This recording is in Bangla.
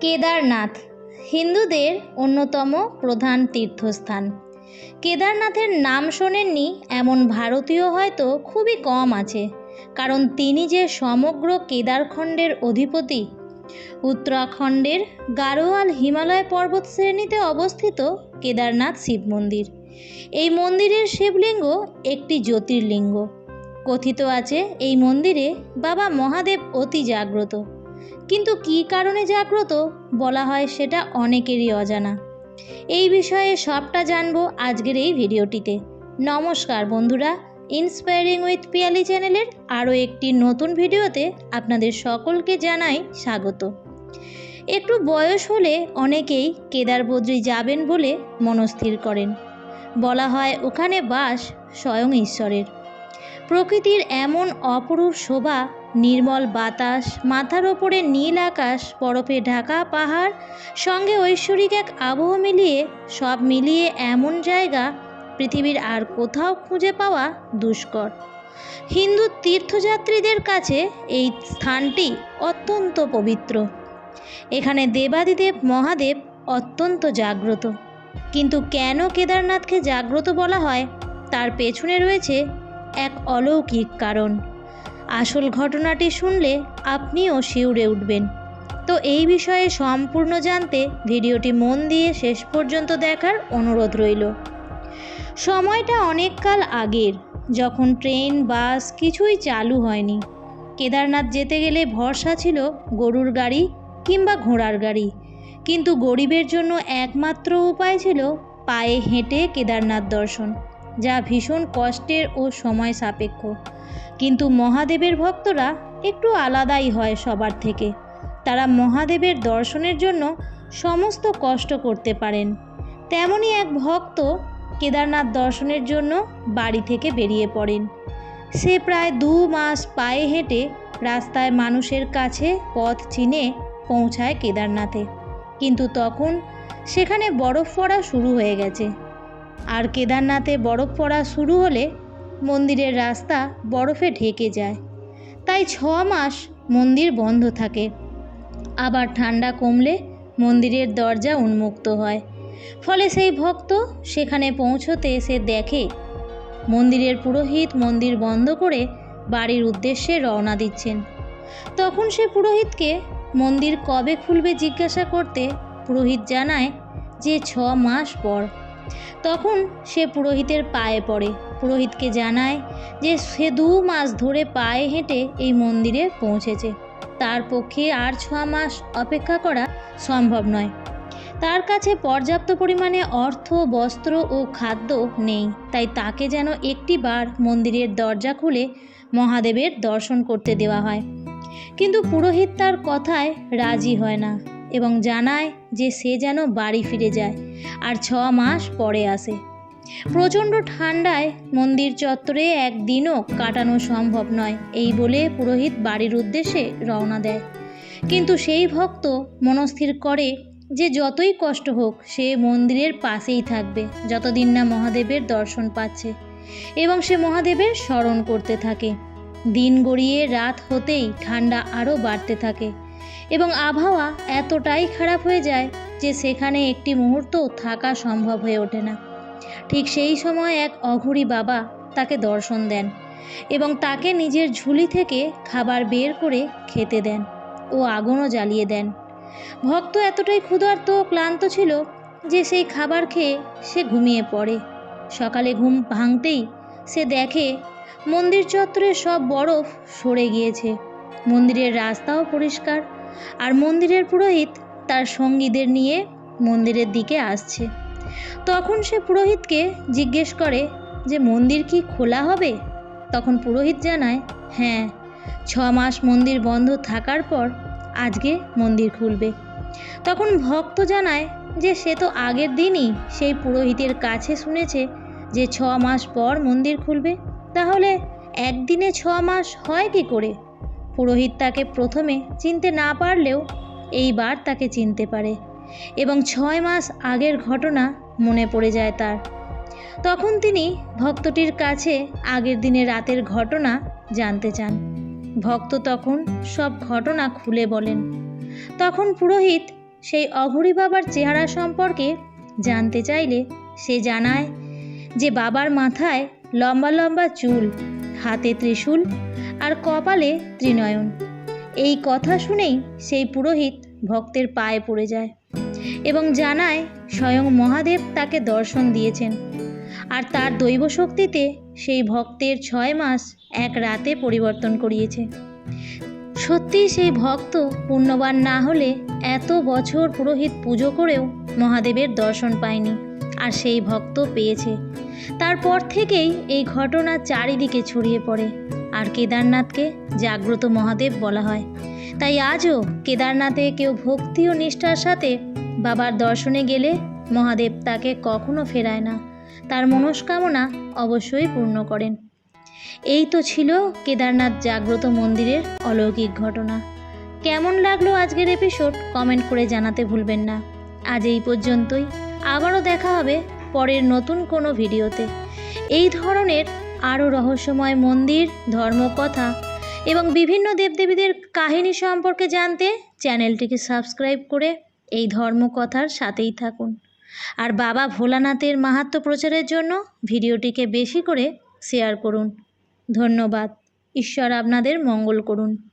কেদারনাথ, হিন্দুদের অন্যতম প্রধান তীর্থস্থান। কেদারনাথের নাম শোনেননি এমন ভারতীয় হয়তো খুবই কম আছে, কারণ তিনি যে সমগ্র কেদারখণ্ডের অধিপতি। উত্তরাখণ্ডের গারোয়াল হিমালয় পর্বত শ্রেণীতে অবস্থিত কেদারনাথ শিব মন্দির। এই মন্দিরের শিবলিঙ্গ একটি জ্যোতির্লিঙ্গ। কথিত আছে, এই মন্দিরে বাবা মহাদেব অতি জাগ্রত। কিন্তু কী কারণে জাগ্রত? বলা হয় সেটা অনেকেরই অজানা। এই বিষয়ে সবটা জানব আজকের এই ভিডিওটিতে। নমস্কার বন্ধুরা ইন্সপায়ারিং উইথ পিয়ালি চ্যানেলের আরও একটি নতুন ভিডিওতে আপনাদের সকলকে জানাই স্বাগত। একটু বয়স হলে অনেকেই কেদার কেদারবদ্রী যাবেন বলে মনস্থির করেন। বলা হয় ওখানে বাস স্বয়ং ঈশ্বরের। প্রকৃতির এমন অপরূপ শোভা নির্মল বাতাস, মাথার ওপরে নীল আকাশ, বরফে ঢাকা পাহাড়, সঙ্গে ঐশ্বরিক এক আবহ মিলিয়ে, সব মিলিয়ে এমন জায়গা পৃথিবীর আর কোথাও খুঁজে পাওয়া দুষ্কর। হিন্দু তীর্থযাত্রীদের কাছে এই স্থানটি অত্যন্ত পবিত্র। এখানে দেবাদিদেব মহাদেব অত্যন্ত জাগ্রত। কিন্তু কেন কেদারনাথকে জাগ্রত বলা হয়? তার পেছনে রয়েছে এক অলৌকিক কারণ। আসল ঘটনাটি শুনলে আপনিও শিউরে উঠবেন। তো এই বিষয়ে সম্পূর্ণ জানতে ভিডিওটি মন দিয়ে শেষ পর্যন্ত দেখার অনুরোধ রইল। সময়টা অনেককাল আগের, যখন ট্রেন, বাস কিছুই চালু হয়নি। কেদারনাথ যেতে গেলে ভরসা ছিল গরুর গাড়ি কিংবা ঘোড়ার গাড়ি। কিন্তু গরিবের জন্য একমাত্র উপায় ছিল পায়ে হেঁটে কেদারনাথ দর্শন, যা ভীষণ কষ্টের ও সময় সাপেক্ষ। কিন্তু মহাদেবের ভক্তরা একটু আলাদাই হয় সবার থেকে। তারা মহাদেবের দর্শনের জন্য সমস্ত কষ্ট করতে পারেন। তেমনই এক ভক্ত কেদারনাথ দর্শনের জন্য বাড়ি থেকে বেরিয়ে পড়েন। সে প্রায় দু মাস পায়ে হেঁটে রাস্তায় মানুষের কাছে পথ চিনে পৌঁছায় কেদারনাথে। কিন্তু তখন সেখানে বরফ পড়া শুরু হয়ে গেছে। আর কেদারনাথে বরফ পড়া শুরু হলে মন্দিরের রাস্তা বরফে ঢেকে যায়। তাই ছ মাস মন্দির বন্ধ থাকে। আবার ঠান্ডা কমলে মন্দিরের দরজা উন্মুক্ত হয়। ফলে সেই ভক্ত সেখানে পৌঁছতে এসে দেখে, মন্দিরের পুরোহিত মন্দির বন্ধ করে বাড়ির উদ্দেশ্যে রওনা দিচ্ছেন। তখন সে পুরোহিতকে মন্দির কবে খুলবে জিজ্ঞাসা করতে পুরোহিত জানায় যে ছ মাস পর তখন সে পুরোহিতের পায়ে পড়ে। পুরোহিতকে জানায় যে সে দু মাস ধরে পায়ে হেঁটে এই মন্দিরে পৌঁছেছে। তার পক্ষে আর ছ মাস অপেক্ষা করা সম্ভব নয়। তার কাছে পর্যাপ্ত পরিমাণে অর্থ, বস্ত্র ও খাদ্য নেই, তাই তাকে যেন একটি বার মন্দিরের দরজা খুলে মহাদেবের দর্শন করতে দেওয়া হয়। কিন্তু পুরোহিত তার কথায় রাজি হয় না। এবং জানায় যে সে যেন বাড়ি ফিরে যায় আর ছ মাস পরে আসে। প্রচণ্ড ঠান্ডায় মন্দির চত্বরে একদিনও কাটানো সম্ভব নয়, এই বলে পুরোহিত বাড়ির উদ্দেশ্যে রওনা দেয়। কিন্তু সেই ভক্ত মনস্থির করে যে যতই কষ্ট হোক, সে মন্দিরের পাশেই থাকবে, যতদিন না মহাদেবের দর্শন পাচ্ছে এবং সে মহাদেবের স্মরণ করতে থাকে। দিন গড়িয়ে রাত হতেই ঠান্ডা আরও বাড়তে থাকে। এবং আবহাওয়া এতটাই খারাপ হয়ে যায় যে সেখানে একটি মুহূর্ত থাকা সম্ভব হয়ে ওঠে না। ঠিক সেই সময় এক অঘুরি বাবা তাকে দর্শন দেন এবং তাকে নিজের ঝুলি থেকে খাবার বের করে খেতে দেন ও আগুনও জ্বালিয়ে দেন। ভক্ত এতটাই ক্ষুধার্ত ক্লান্ত ছিল যে সেই খাবার খেয়ে সে ঘুমিয়ে পড়ে। সকালে ঘুম ভাঙতেই সে দেখে মন্দির চত্বরে সব বরফ সরে গিয়েছে। মন্দিরের রাস্তাও পরিষ্কার আর মন্দিরের পুরোহিত তার সঙ্গীদের নিয়ে মন্দিরের দিকে আসছে। তখন সে পুরোহিতকে জিজ্ঞেস করে যে, মন্দির কি খোলা হবে? তখন পুরোহিত জানায় হ্যাঁ ছ মাস মন্দির বন্ধ থাকার পর আজকে মন্দির খুলবে। তখন ভক্ত জানায় যে, সে তো আগের দিনই সেই পুরোহিতের কাছে শুনেছে যে, ছ মাস পর মন্দির খুলবে। তাহলে একদিনে ছ মাস হয় কি করে? পুরোহিত তাকে প্রথমে চিনতে না পারলেও এইবার তাকে চিনতে পারে এবং ছয় মাস আগের ঘটনা মনে পড়ে যায় তার। তখন তিনি ভক্তটির কাছে আগের দিনে রাতের ঘটনা জানতে চান। ভক্ত তখন সব ঘটনা খুলে বলেন। তখন পুরোহিত সেই অঘুরি বাবার চেহারা সম্পর্কে জানতে চাইলে সে জানায় যে বাবার মাথায় লম্বা লম্বা চুল, হাতে ত্রিশূল আর কপালে ত্রিনয়ন। এই কথা শুনেই সেই পুরোহিত ভক্তের পায়ে পড়ে যায় এবং জানায় স্বয়ং মহাদেব তাকে দর্শন দিয়েছেন। আর তার দৈব শক্তিতে সেই ভক্তের ছয় মাস এক রাতে পরিবর্তন করিয়েছে। সত্যিই সেই ভক্ত পুণ্যবান না হলে এত বছর পুরোহিত পুজো করেও মহাদেবের দর্শন পায়নি আর সেই ভক্ত পেয়েছে। তারপর থেকেই এই ঘটনা চারিদিকে ছড়িয়ে পড়ে। আর কেদারনাথকে জাগ্রত মহাদেব বলা হয়। তাই আজও কেদারনাথে কেউ ভক্তি ও নিষ্ঠার সাথে বাবার দর্শনে গেলে মহাদেব তাকে কখনো ফেরায় না। তার মনস্কামনা অবশ্যই পূর্ণ করেন। এই তো ছিল কেদারনাথ জাগ্রত মন্দিরের অলৌকিক ঘটনা। কেমন লাগল আজকের এপিসোড কমেন্ট করে জানাতে ভুলবেন না। আজ এই পর্যন্তই। আবারও দেখা হবে পরের নতুন কোনো ভিডিওতে এই ধরনের আরও রহস্যময় মন্দির, ধর্মকথা এবং বিভিন্ন দেবদেবীদের কাহিনী সম্পর্কে জানতে চ্যানেলটিকে সাবস্ক্রাইব করে এই ধর্মকথার সাথেই থাকুন। আর বাবা ভোলানাথের মাহাত্ম প্রচারের জন্য ভিডিওটিকে বেশি করে শেয়ার করুন। ধন্যবাদ। ঈশ্বর আপনাদের মঙ্গল করুন।